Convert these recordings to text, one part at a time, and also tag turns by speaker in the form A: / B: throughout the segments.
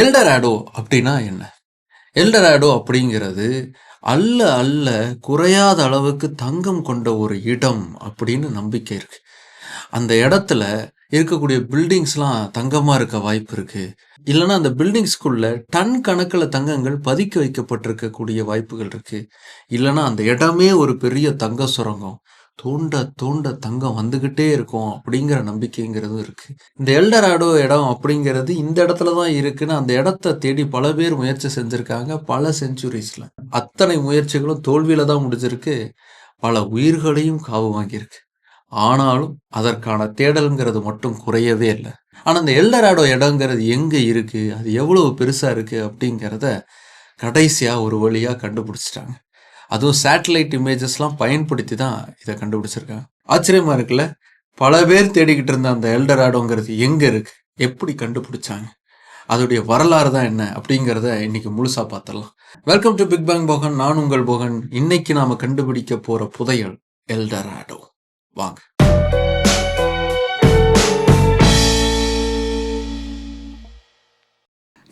A: எல்டராடோ அப்படின்னா என்ன? எல்டராடோ அப்படிங்கிறது அல்ல அல்ல குறையாத அளவுக்கு தங்கம் கொண்ட ஒரு இடம் அப்படின்னு நம்பிக்கை இருக்கு. அந்த இடத்துல இருக்கக்கூடிய பில்டிங்ஸ்லாம் தங்கமாக இருக்க வாய்ப்பு இருக்குது இல்லைன்னா அந்த பில்டிங்ஸ்குள்ள டன் கணக்கில் தங்கங்கள் பதுக்கி வைக்கப்பட்டிருக்கக்கூடிய வாய்ப்புகள் இருக்குது இல்லைன்னா அந்த இடமே ஒரு பெரிய தங்க சுரங்கம். தோண்ட தோண்ட தங்கம் வந்துக்கிட்டே இருக்கும் அப்படிங்கிற நம்பிக்கைங்கிறதும் இருக்கு. இந்த எல்டராடோ இடம் அப்படிங்கிறது இந்த இடத்துல தான் இருக்குன்னு அந்த இடத்த தேடி பல பேர் முயற்சி செஞ்சிருக்காங்க பல செஞ்சுரிஸ்ல அத்தனை முயற்சிகளும் தோல்வியில தான் முடிஞ்சிருக்கு. பல உயிர்களையும் காவு வாங்கியிருக்கு. ஆனாலும் அதற்கான தேடல்ங்கிறது மட்டும் குறையவே இல்லை. ஆனால் இந்த எல்டராடோ இடங்கிறது எங்கே இருக்குது அது எவ்வளவு பெருசாக இருக்குது அப்படிங்கிறத கடைசியாக ஒரு வழியாக கண்டுபிடிச்சிட்டாங்க. அதுவும் சேட்டலைட் இமேஜஸ்லாம் பயன்படுத்தி தான் இதை கண்டுபிடிச்சிருக்காங்க. ஆச்சரியமாக இருக்குல்ல? பல பேர் தேடிக்கிட்டு இருந்த அந்த எல்டராடோங்கிறது எங்கே இருக்குது எப்படி கண்டுபிடிச்சாங்க? அதோடைய வரலாறு தான் என்ன? அப்படிங்கிறத இன்னைக்கு முழுசாக பார்த்துடலாம். Welcome to big bang Bogan நான் உங்கள் போகன் இன்னைக்கு நாம் கண்டுபிடிக்க போகிற புதையல் எல்டராடோ. வாங்க.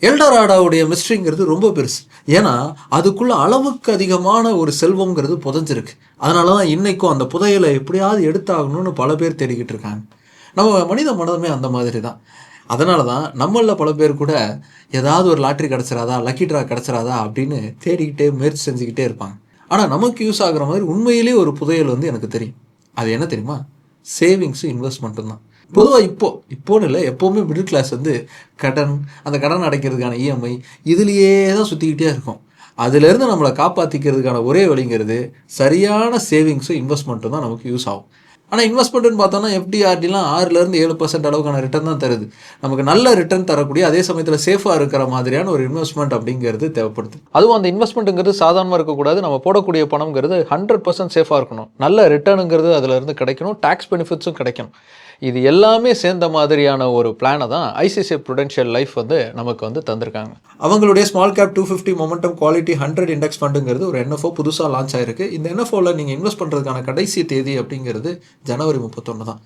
A: எல்டராடாவுடைய மிஸ்ட்ரிங்கிறது ரொம்ப பெருசு. ஏன்னா அதுக்குள்ள அளவுக்கு அதிகமான ஒரு செல்வம்ங்கிறது புதஞ்சிருக்கு. அதனால தான் இன்றைக்கும் அந்த புதையலை எப்படியாவது எடுத்தாகணும்னு பல பேர் தேடிக்கிட்டு இருக்காங்க. நம்ம மனித மனமே அந்த மாதிரி தான் அதனால தான் நம்மளில் பல பேர் கூட ஏதாவது ஒரு லாட்ரி கிடச்சிராதா லக்கி ட்ரா கிடச்சிராதா அப்படின்னு தேடிக்கிட்டே முயற்சி செஞ்சுக்கிட்டே இருப்பாங்க. ஆனால் நமக்கு யூஸ் ஆகுற மாதிரி உண்மையிலேயே ஒரு புதையல் வந்து எனக்கு தெரியும். அது என்ன தெரியுமா? சேவிங்ஸும் இன்வெஸ்ட்மெண்ட்டும் தான். பொதுவாக இப்போ இப்போன்னு இல்லை எப்போவுமே மிடில் கிளாஸ் வந்து கடன் அந்த கடன் அடைக்கிறதுக்கான இஎம்ஐ இதுலேயே தான் சுற்றிக்கிட்டே இருக்கும். அதுலேருந்து நம்மளை காப்பாற்றிக்கிறதுக்கான ஒரே வழிங்கிறது சரியான சேவிங்ஸும் இன்வெஸ்ட்மெண்ட்டும் தான் நமக்கு யூஸ் ஆகும். ஆனால் இன்வெஸ்ட்மெண்ட்டுன்னு பார்த்தோம்னா எஃப்டிஆர்டிலாம் ஆறுலேருந்து ஏழு பர்சன்ட் அளவுக்கான ரிட்டர்ன் தான் தருது. நமக்கு நல்ல ரிட்டர்ன் தரக்கூடிய அதே சமயத்தில் சேஃபாக இருக்கிற மாதிரியான ஒரு இன்வெஸ்ட்மெண்ட் அப்படிங்கிறது தேவைப்படுது. அதுவும் அந்த இன்வெஸ்ட்மெண்ட்டுங்கிறது சாதாரணமாக இருக்கக்கூடாது. நம்ம போடக்கூடிய பணம்ங்கிறது ஹண்ட்ரட் பர்சன்ட் சேஃபாக இருக்கணும். நல்ல ரிட்டர்னுங்கிறது அதுலேருந்து கிடைக்கணும். டேக்ஸ் பெனிஃபிட்ஸும் கிடைக்கணும். இது எல்லாமே சேர்ந்த மாதிரியான ஒரு பிளானை தான் ஐசிசி ப்ரூடென்ஷியல் லைஃப் வந்து நமக்கு வந்து தந்திருக்காங்க. அவங்களுடைய small cap two fifty momentum quality hundred index ஃபண்டுங்கிறது ஒரு என்எஃப்ஓ புதுசாக லான்ச் ஆயிருக்கு. இந்த என்எஃப்ஓவில் நீங்கள் இன்வெஸ்ட் பண்ணுறதுக்கான கடைசி தேதி அப்படிங்கிறது ஜனவரி முப்பத்தொன்று தான்.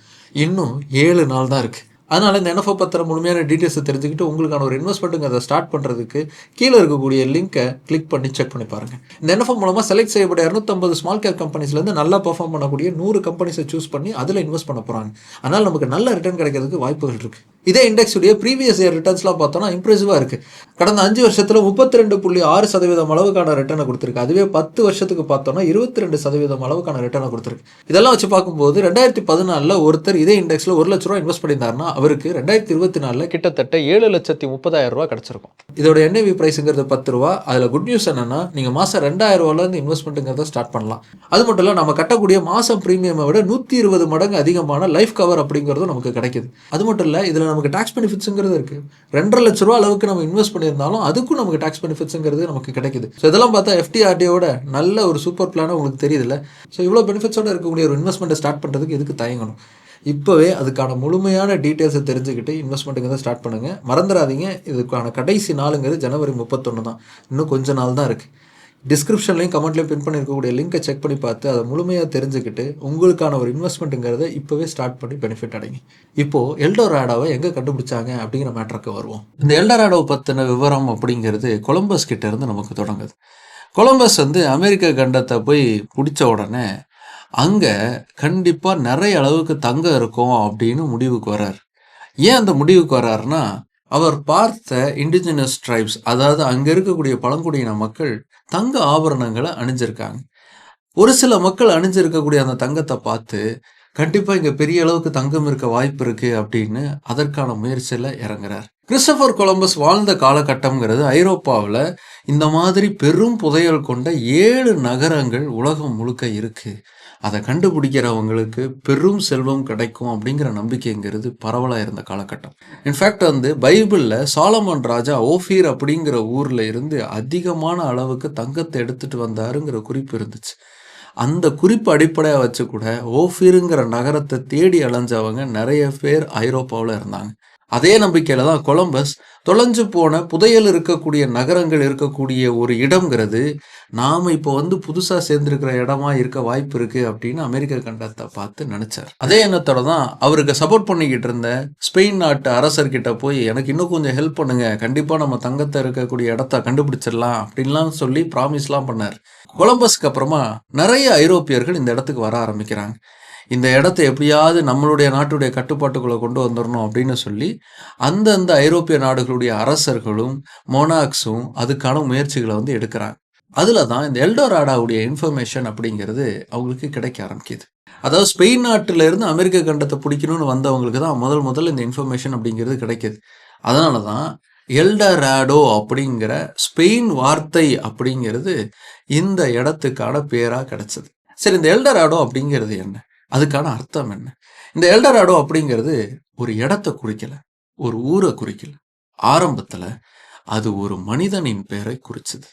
A: இன்னும் ஏழு நாள் தான் இருக்குது அதனால் இந்த என்எஃப்ஓ பத்திர முழுமையான டீட்டெயில்ஸை தெரிஞ்சுக்கிட்டு உங்களுக்கான ஒரு இன்வெஸ்ட்மெண்ட்டுங்கிறத ஸ்டார்ட் பண்ணுறதுக்கு கீழே இருக்கக்கூடிய லிங்க்கை கிளிக் பண்ணி செக் பண்ணி பாருங்கள் இந்த என்எஃப்ஓ மூலமாக செலக்ட் செய்யப்பட்ட இரநூத்தம்பது ஸ்மால் கேப் கம்பெனிஸ்லேருந்து நல்லா பர்ஃபார்ம் பண்ணக்கூடிய நூறு கம்பெனிஸை சூஸ் பண்ணி அதில் இன்வெஸ்ட் பண்ண போகிறாங்க அதனால் நமக்கு நல்ல ரிட்டர்ன் கிடைக்கிறதுக்கு வாய்ப்புகள் இருக்குது இதே இண்டெக்ஸுடைய ப்ரீவியஸ் இயர் ரிட்டர்ன்ஸ்லாம் பார்த்தோம்னா இம்ப்ரெசிவாக இருக்குது கடந்த அஞ்சு வருஷத்தில் முப்பத்தி ரெண்டு புள்ளி ஆறு சதவீதம் அளவுக்கான ரிட்டர்னை கொடுத்துருக்கு. அதுவே பத்து வருஷத்துக்கு பார்த்தோம்னா இருபத்தி ரெண்டு சதவீதம் அளவுக்கான ரிட்டர்னை கொடுத்துருக்கு. இதெல்லாம் வச்சு பார்க்கும்போது ரெண்டாயிரத்தி பதினாலில் ஒருத்தர் இதே இண்டெக்ஸில் ஒரு லட்ச ரூபா இன்வெஸ்ட் பண்ணியிருந்தாருன்னா அவருக்கு ரெண்டாயிரத்தி இருபத்தி நாலில் கிட்டத்தட்ட ஏழு லட்சத்தி முப்பதாயிரம் ரூபா கிடச்சிருக்கும். இதோட என்ஐவி ப்ரைஸுங்கிறது பத்து ரூபா. அதில் குட் நியூஸ் என்னென்னா நீங்கள் மாதம் ரெண்டாயிரம் ரூபாலேருந்து இன்வெஸ்ட்மெண்ட்டுங்கிறத ஸ்டார்ட் பண்ணலாம். அது மட்டும் இல்லை நம்ம கட்டக்கூடிய மாதம் ப்ரீமியமை விட நூற்றி இருபது மடங்கு அதிகமான லைஃப் கவர் அப்படிங்கிறதும் நமக்கு கிடைக்குது. அது மட்டும் இல்லை இதில் நமக்கு டேக்ஸ் பெனிஃபிட்ஸுங்கிறது இருக்குது ரெண்டரை லட்ச ரூபா அளவுக்கு நம்ம இன்வெஸ்ட் பண்ணியிருந்தாலும் அதுக்கும் நமக்கு டேக்ஸ் பெனிஃபிட்ஸுங்கிறது நமக்கு கிடைக்குது. ஸோ இதெல்லாம் பார்த்தா எஃப்டிஆர்டியோட நல்ல ஒரு சூப்பர் பிளானாக உங்களுக்கு தெரியுதுல்ல? ஸோ இவ்வளோ பெனிஃபிட்ஸோட இருக்கக்கூடிய ஒரு இன்வெஸ்ட்மெண்ட்டை ஸ்டார்ட் பண்ணுறதுக்கு எதுக்கு தயங்கணும்? இப்போவே அதுக்கான முழுமையான டீட்டெயில்ஸை தெரிஞ்சுக்கிட்டு இன்வெஸ்ட்மெண்ட்டுங்கிறத ஸ்டார்ட் பண்ணுங்கள் மறந்துடாதீங்க. இதுக்கான கடைசி நாளுங்கிறது ஜனவரி முப்பத்தொன்று தான். இன்னும் கொஞ்ச நாள் தான் இருக்குது டிஸ்கிரிப்ஷன்லையும் கமெண்ட்லையும் பின் பண்ணியிருக்கக்கூடிய லிங்கை செக் பண்ணி பார்த்து அதை முழுமையாக தெரிஞ்சுக்கிட்டு உங்களுக்கான ஒரு இன்வெஸ்ட்மெண்ட்டுங்கிறத இப்போவே ஸ்டார்ட் பண்ணி பெனிஃபிட் அடைங்க. இப்போது எல்டோராடாவை எங்கே கண்டுபிடிச்சாங்க அப்படிங்கிற மேட்ருக்கு வருவோம். இந்த எல்டோராடோவை பற்றின விவரம் அப்படிங்கிறது கொலம்பஸ் கிட்டேருந்து நமக்கு தொடங்குது. கொலம்பஸ் வந்து அமெரிக்க கண்டத்தை போய் பிடிச்ச உடனே அங்கே கண்டிப்பாக நிறைய அளவுக்கு தங்கம் இருக்கும் அப்படின்னு முடிவுக்கு வர்றார். ஏன் அந்த முடிவுக்கு வர்றாருன்னா அவர் பார்த்த இண்டிஜினஸ் ட்ரைப்ஸ் அதாவது அங்கே இருக்கக்கூடிய பழங்குடியின மக்கள் தங்க ஆபரணங்களை அணிஞ்சிருக்காங்க. ஒரு சில மக்கள் அணிஞ்சிருக்கக்கூடிய அந்த தங்கத்தை பார்த்து கண்டிப்பாக இங்கே பெரிய அளவுக்கு தங்கம் இருக்க வாய்ப்பு இருக்குது அப்படின்னு அதற்கான முயற்சியில் இறங்குறார். கிறிஸ்டபர் கொலம்பஸ் வாழ்ந்த காலகட்டம்ங்கிறது ஐரோப்பாவில் இந்த மாதிரி பெரும் புதையல் கொண்ட ஏழு நகரங்கள் உலகம் முழுக்க இருக்குது அதை கண்டுபிடிக்கிறவங்களுக்கு பெரும் செல்வம் கிடைக்கும் அப்படிங்கிற நம்பிக்கைங்கிறது பரவலாக இருந்த காலகட்டம். இன்ஃபேக்ட் வந்து பைபிளில் சாலமன் ராஜா ஓஃபீர் அப்படிங்கிற ஊரில் இருந்து அதிகமான அளவுக்கு தங்கத்தை எடுத்துட்டு வந்தாருங்கிற குறிப்பு இருந்துச்சு. அந்த குறிப்பு அடிப்படையாக வச்சு கூட ஓஃபீருங்கிற நகரத்தை தேடி அலைஞ்சவங்க நிறைய பேர் ஐரோப்பாவில் இருந்தாங்க. அதே நம்பிக்கையில தான் கொலம்பஸ் தொலைஞ்சு போன புதையல் இருக்கக்கூடிய நகரங்கள் இருக்கக்கூடிய ஒரு இடம்ங்கிறது நாம் இப்போ வந்து புதுசாக சேர்ந்துருக்கிற இடமா இருக்க வாய்ப்பு இருக்குது அப்படின்னு அமெரிக்க கண்டத்தை பார்த்து நினச்சார். அதே எண்ணத்தோட தான் அவருக்கு சப்போர்ட் பண்ணிக்கிட்டு இருந்த ஸ்பெயின் நாட்டு அரசர்கிட்ட போய் எனக்கு இன்னும் கொஞ்சம் ஹெல்ப் பண்ணுங்க. கண்டிப்பாக நம்ம தங்கத்தை இருக்கக்கூடிய இடத்த கண்டுபிடிச்சிடலாம் அப்படின்லாம் சொல்லி ப்ராமிஸ்லாம் பண்ணார். கொலம்பஸ்க்கு அப்புறமா நிறைய ஐரோப்பியர்கள் இந்த இடத்துக்கு வர ஆரம்பிக்கிறாங்க. இந்த இடத்த எப்படியாவது நம்மளுடைய நாட்டுடைய கட்டுப்பாட்டுக்குள்ளே கொண்டு வந்துடணும் அப்படின்னு சொல்லி அந்தந்த ஐரோப்பிய நாடுகளுடைய அரசர்களும் மோனாக்ஸும் அதுக்கான முயற்சிகளை வந்து எடுக்கிறாங்க. அதில் தான் இந்த எல்டோராடாவுடைய இன்ஃபர்மேஷன் அப்படிங்கிறது அவங்களுக்கு கிடைக்க ஆரம்பிக்குது. அதாவது ஸ்பெயின் நாட்டில் இருந்து அமெரிக்க கண்டத்தை பிடிக்கணும்னு வந்தவங்களுக்கு தான் முதல் முதல் இந்த இன்ஃபர்மேஷன் அப்படிங்கிறது கிடைக்கிது. அதனால தான் எல்டராடோ அப்படிங்கிற ஸ்பெயின் வார்த்தை அப்படிங்கிறது இந்த இடத்துக்கான பேராக கிடைச்சது. சரி இந்த எல்டராடோ அப்படிங்கிறது என்ன? அதுக்கான அர்த்தம் என்ன? இந்த எல்டராடோ அப்படிங்கிறது ஒரு இடத்த குறிக்கல ஒரு ஊரை குறிக்கல. ஆரம்பத்துல அது ஒரு மனிதனின் பேரை குறிச்சது.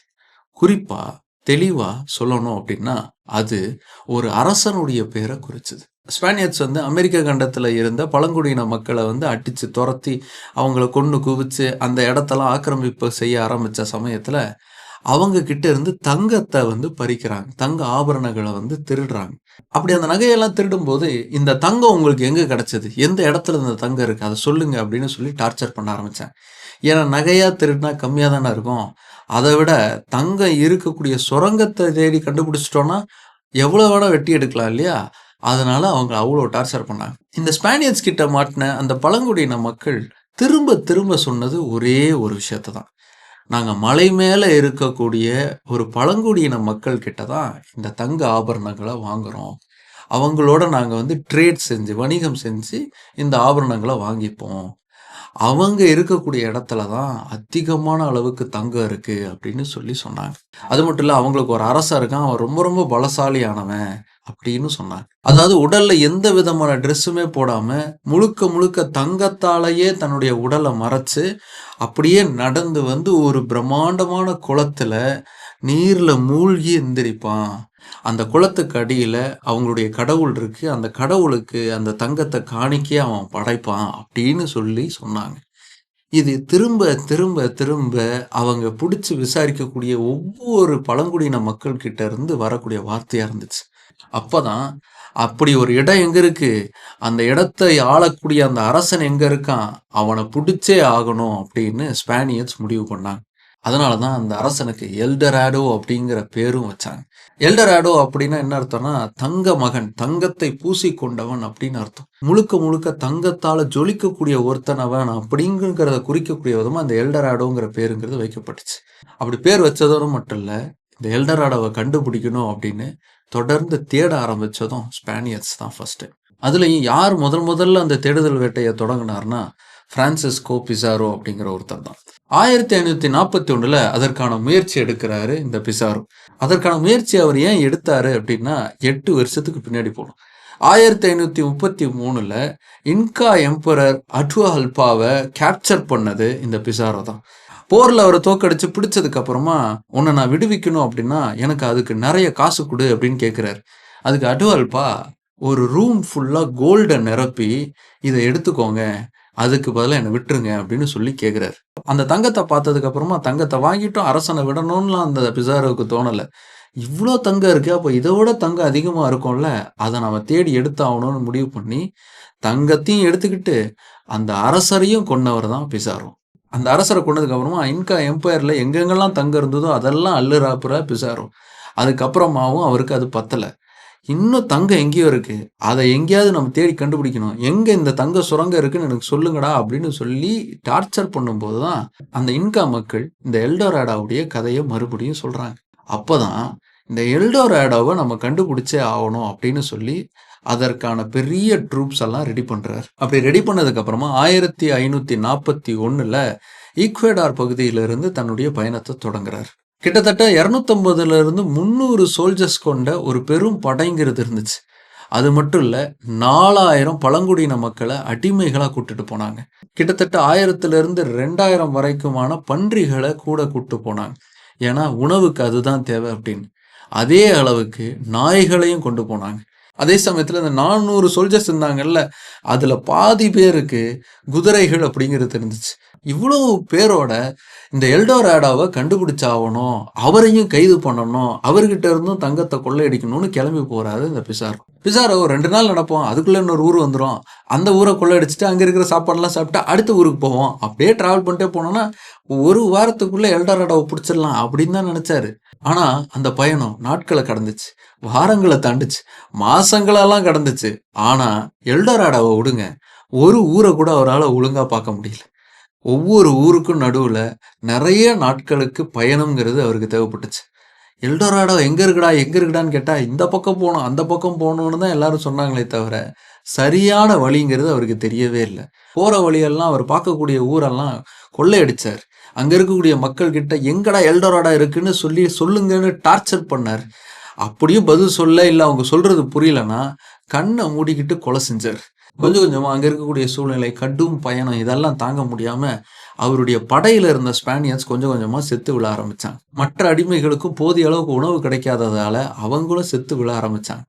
A: குறிப்பா தெளிவா சொல்லணும் அப்படின்னா அது ஒரு அரசனுடைய பேரை குறிச்சது. ஸ்பானியர்ஸ் வந்து அமெரிக்க கண்டத்தில் இருந்த பழங்குடியின மக்களை வந்து அடித்து துரத்தி அவங்கள கொண்டு குவிச்சு அந்த இடத்தெல்லாம் ஆக்கிரமிப்பு செய்ய ஆரம்பித்த சமயத்தில் அவங்க கிட்ட இருந்து தங்கத்தை வந்து பறிக்கிறாங்க. தங்க ஆபரணங்களை வந்து திருடுறாங்க. அப்படி அந்த நகையெல்லாம் திருடும் போது இந்த தங்கம் உங்களுக்கு எங்கே கிடச்சிது? எந்த இடத்துல இந்த தங்கம் இருக்குது அதை சொல்லுங்க அப்படின்னு சொல்லி டார்ச்சர் பண்ண ஆரம்பித்தேன் ஏன்னா நகையாக திருடினா கம்மியாக தானே இருக்கும். அதை விட தங்கம் இருக்கக்கூடிய சுரங்கத்தை தேடி கண்டுபிடிச்சிட்டோன்னா எவ்வளோ வேணால் வெட்டி எடுக்கலாம் இல்லையா? அதனால அவங்க அவ்வளோ டார்ச்சர் பண்ணாங்க. இந்த ஸ்பானியர்ஸ் கிட்ட மாட்டின அந்த பழங்குடியின மக்கள் திரும்ப திரும்ப சொன்னது ஒரே ஒரு விஷயத்தை தான் நாங்கள் மலை மேலே இருக்கக்கூடிய ஒரு பழங்குடியின மக்கள் கிட்ட தான் இந்த தங்க ஆபரணங்களை வாங்குறோம். அவங்களோட நாங்கள் வந்து ட்ரேட் செஞ்சு வணிகம் செஞ்சு இந்த ஆபரணங்களை வாங்கிப்போம். அவங்க இருக்கக்கூடிய இடத்துல தான் அதிகமான அளவுக்கு தங்கம் இருக்குது அப்படின்னு சொல்லி சொன்னாங்க. அது மட்டும் இல்லை அவங்களுக்கு ஒரு அரசர் இருக்கான். அவன் ரொம்ப ரொம்ப பலசாலியானவன். அப்படின்னு சொன்னாங்க அதாவது உடல்ல எந்த விதமான ட்ரெஸ்ஸுமே போடாம முழுக்க முழுக்க தங்கத்தாலேயே தன்னுடைய உடலை மறைச்சு அப்படியே நடந்து வந்து ஒரு பிரம்மாண்டமான குளத்துல நீர்ல மூழ்கி எந்திரிப்பான். அந்த குளத்துக்கு அடியில அவங்களுடைய கடவுள் இருக்கு. அந்த கடவுளுக்கு அந்த தங்கத்தை காணிக்கே அவன் படைப்பான் அப்படின்னு சொல்லி சொன்னாங்க. இது திரும்ப திரும்ப திரும்ப அவங்க பிடிச்சி விசாரிக்கக்கூடிய ஒவ்வொரு பழங்குடியின மக்கள்கிட்ட இருந்து வரக்கூடிய வார்த்தையாக இருந்துச்சு. அப்பதான் அப்படி ஒரு இடம் எங்க இருக்கு? அந்த இடத்தை ஆளக்கூடிய அந்த அரசன் எங்க இருக்கான்? அவனை பிடிச்சே ஆகணும் அப்படின்னு ஸ்பானியர்ஸ் முடிவு பண்ணாங்க. அதனால தான் அந்த அரசனுக்கு எல்டராடோ அப்படிங்கிற பேரும் வச்சாங்க. எல்டராடோ அப்படின்னா என்ன அர்த்தம்னா தங்க மகன் தங்கத்தை பூசி கொண்டவன் அப்படின்னு அர்த்தம். முழுக்க முழுக்க தங்கத்தால ஜொலிக்கக்கூடிய ஒருத்தனவன் அப்படிங்கிறத குறிக்கக்கூடிய விதமா அந்த எல்டராடோங்கிற பேருங்கிறது வைக்கப்பட்டுச்சு. அப்படி பேர் வச்சதோடு மட்டும் இல்ல இந்த எல்டராடோவை கண்டுபிடிக்கணும் அப்படின்னு தொடர்ந்து தேட ஆரம்பிச்சதும் ஸ்பானியர்ஸ் தான் ஃபஸ்ட்டு அதுலேயும் யார் முதல் முதல்ல அந்த தேடுதல் வேட்டையை தொடங்கினார்னா ஃப்ரான்சிஸ்கோ பிசாரோ அப்படிங்கிற ஒருத்தர் தான். ஆயிரத்தி ஐநூத்தி நாற்பத்தி ஒன்றில் அதற்கான முயற்சி எடுக்கிறாரு இந்த பிசாரோ. அதற்கான முயற்சி அவர் ஏன் எடுத்தாரு அப்படின்னா எட்டு வருஷத்துக்கு பின்னாடி போகணும். ஆயிரத்தி ஐநூத்தி முப்பத்தி மூணுல இன்கா எம்பரர் அல்பாவை கேப்சர் பண்ணது இந்த பிசாரோ தான். போரில் அவரை தோக்கடிச்சு பிடிச்சதுக்கு அப்புறமா உன்னை நான் விடுவிக்கணும் அப்படின்னா எனக்கு அதுக்கு நிறைய காசு கொடு அப்படின்னு கேட்குறாரு அதுக்கு அல்பா ஒரு ரூம் ஃபுல்லாக கோல்டை நிரப்பி இதை எடுத்துக்கோங்க அதுக்கு பதிலாக என்னை விட்டுருங்க அப்படின்னு சொல்லி கேட்குறாரு அந்த தங்கத்தை பார்த்ததுக்கு அப்புறமா தங்கத்தை வாங்கிட்டும் அரசனை விடணும்லாம் அந்த பிசாரோவுக்கு தோணலை. இவ்வளோ தங்கம் இருக்கு அப்போ இதை விட தங்கம் அதிகமாக இருக்கும்ல அதை நம்ம தேடி எடுத்தாகணும்னு முடிவு பண்ணி தங்கத்தையும் எடுத்துக்கிட்டு அந்த அரசரையும் கொண்டவர் தான் பிசாரும் அந்த அரசரை கொண்டதுக்கப்புறமா இன்கா எம்பையரில் எங்கெங்கெல்லாம் தங்கம் இருந்ததோ அதெல்லாம் அல்லுராப்புற பிசாரும் அதுக்கப்புறமாவும் அவருக்கு அது பத்தலை. இன்னும் தங்கம் எங்கேயோ இருக்குது அதை எங்கேயாவது நம்ம தேடி கண்டுபிடிக்கணும். எங்கே இந்த தங்க சுரங்கம் இருக்குன்னு எனக்கு சொல்லுங்கடா அப்படின்னு சொல்லி டார்ச்சர் பண்ணும்போது தான் அந்த இன்கா மக்கள் இந்த எல்டோராடாவுடைய கதையை மறுபடியும் சொல்கிறாங்க அப்போ தான் இந்த எல்டோராடாவை நம்ம கண்டுபிடிச்சே ஆகணும் அப்படின்னு சொல்லி அதற்கான பெரிய ட்ரூப்ஸ் எல்லாம் ரெடி பண்ணுறாரு அப்படி ரெடி பண்ணதுக்கு அப்புறமா ஆயிரத்தி ஐநூத்தி நாற்பத்தி ஒன்றில் ஈக்வேடார் பகுதியிலிருந்து தன்னுடைய பயணத்தை தொடங்குறாரு. கிட்டத்தட்ட இரநூத்தம்பதுல இருந்து முந்நூறு சோல்ஜர்ஸ் கொண்ட ஒரு பெரும் படைங்கிறது இருந்துச்சு. அது மட்டும் இல்லை நாலாயிரம் பழங்குடியின மக்களை அடிமைகளாக கூட்டிட்டு போனாங்க. கிட்டத்தட்ட ஆயிரத்துல இருந்து ரெண்டாயிரம் வரைக்குமான பன்றிகளை கூட கூட்டு போனாங்க. ஏன்னா உணவுக்கு அதுதான் தேவை அப்படின்னு. அதே அளவுக்கு நாய்களையும் கொண்டு போனாங்க. அதே சமயத்தில் இந்த நானூறு சோல்ஜர்ஸ் இருந்தாங்கல்ல அதில் பாதி பேருக்கு குதிரைகள் அப்படிங்கிறது இருந்துச்சு இவ்வளோ பேரோட இந்த எல்டோராடாவை கண்டுபிடிச்சாகணும் அவரையும் கைது பண்ணணும் அவர்கிட்ட இருந்தும் தங்கத்தை கொள்ளையடிக்கணும்னு கிளம்பி போறாரு இந்த பிசாரோ. பிசாரோ ரெண்டு நாள் நடப்போம் அதுக்குள்ள இன்னொரு ஊர் வந்துடும் அந்த ஊரை கொள்ளையடிச்சிட்டு அங்கே இருக்கிற சாப்பாடுலாம் சாப்பிட்டு அடுத்த ஊருக்கு போவோம். அப்படியே டிராவல் பண்ணிட்டே போனோம்னா ஒரு வாரத்துக்குள்ள எல்டோராடாவை பிடிச்சிடலாம் அப்படின்னு தான் நினைச்சாரு. ஆனா அந்த பயணம் நாட்களை கடந்துச்சு வாரங்களை தாண்டுச்சு மாசங்களெல்லாம் கடந்துச்சு. ஆனா எல்டோராடாவை விடுங்க ஒரு ஊரை கூட அவரால் ஒழுங்காக பார்க்க முடியல. ஒவ்வொரு ஊருக்கும் நடுவில் நிறைய நாட்களுக்கு பயணம்ங்கிறது அவருக்கு தேவைப்பட்டுச்சு. எல்டோராடோ எங்கே இருக்குடா எங்கே இருக்குடான்னு கேட்டால் இந்த பக்கம் போகணும் அந்த பக்கம் போகணுன்னு தான் எல்லாரும் சொன்னாங்களே தவிர சரியான வழிங்கிறது அவருக்கு தெரியவே இல்லை. போகிற வழியெல்லாம் அவர் பார்க்கக்கூடிய ஊரெல்லாம் கொள்ளையடிச்சார். அங்கே இருக்கக்கூடிய மக்கள்கிட்ட எங்கடா எல்டோராடா இருக்குன்னு சொல்லி சொல்லுங்கன்னு டார்ச்சர் பண்ணார். அப்படியும் பதில் சொல்ல இல்லை அவங்க சொல்கிறது புரியலன்னா கண்ணை மூடிக்கிட்டு கொலை செஞ்சார். கொஞ்சம் கொஞ்சமாக அங்கே இருக்கக்கூடிய சூழ்நிலை கடும் பயணம் இதெல்லாம் தாங்க முடியாமல் அவருடைய படையில் இருந்த ஸ்பானியர்ஸ் கொஞ்சம் கொஞ்சமாக செத்து விழ ஆரம்பித்தாங்க மற்ற அடிமைகளுக்கும் போதிய அளவுக்கு உணவு கிடைக்காததால அவங்களும் செத்து விழ ஆரம்பித்தாங்க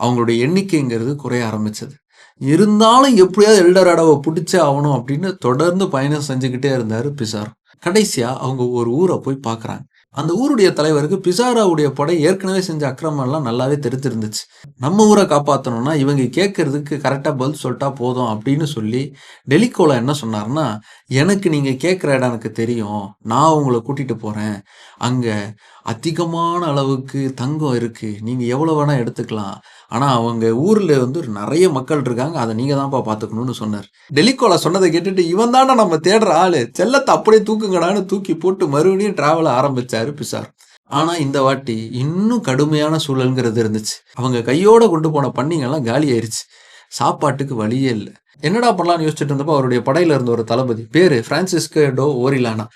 A: அவங்களுடைய எண்ணிக்கைங்கிறது குறைய ஆரம்பித்தது இருந்தாலும் எப்படியாவது எல்டராடாவை பிடிச்சே ஆகணும் அப்படின்னு தொடர்ந்து பயணம் செஞ்சுக்கிட்டே இருந்தார் பிசார். கடைசியாக அவங்க ஒரு ஊரை போய் பார்க்குறாங்க. அந்த ஊருடைய தலைவருக்கு பிசாராவுடைய படை ஏற்கனவே செஞ்ச அக்கிரமெல்லாம் நல்லாவே தெரிஞ்சிருந்துச்சு நம்ம ஊரை காப்பாற்றணும்னா இவங்க கேட்கறதுக்கு கரெக்டாக பதில் சொல்லிட்டா போதும் அப்படின்னு சொல்லி டெலிகோலா என்ன சொன்னார்னா எனக்கு நீங்கள் கேட்குற இடம் எனக்கு தெரியும். நான் உங்களை கூட்டிகிட்டு போகிறேன் அங்கே அதிகமான அளவுக்கு தங்கம் இருக்குது நீங்கள் எவ்வளோ வேணால் எடுத்துக்கலாம். ஆனால் அவங்க ஊரில் வந்து நிறைய மக்கள் இருக்காங்க. அதை நீங்கள் தான்ப்பா பார்த்துக்கணும்னு சொன்னார். டெலிகோலா சொன்னதை கேட்டுட்டு இவன் தானே நம்ம தேடுற ஆளு. செல்லத்தை அப்படியே தூக்குங்கடான்னு தூக்கி போட்டு மறுபடியும் டிராவல் ஆரம்பிச்சாரு பிசார். ஆனால் இந்த வாட்டி இன்னும் கடுமையான சூழல்ங்கிறது இருந்துச்சு. அவங்க கையோடு கொண்டு போன பண்ணிங்கெல்லாம் காலி ஆயிடுச்சு சாப்பாட்டுக்கு வழியே இல்லை. என்னடா பண்ணலாம்னு யோசிச்சுட்டு இருந்தப்போ அவருடைய படையில இருந்த ஒரு தளபதி. பேர் ஃப்ரான்சிஸ்கோ டோ ஓரிலானா.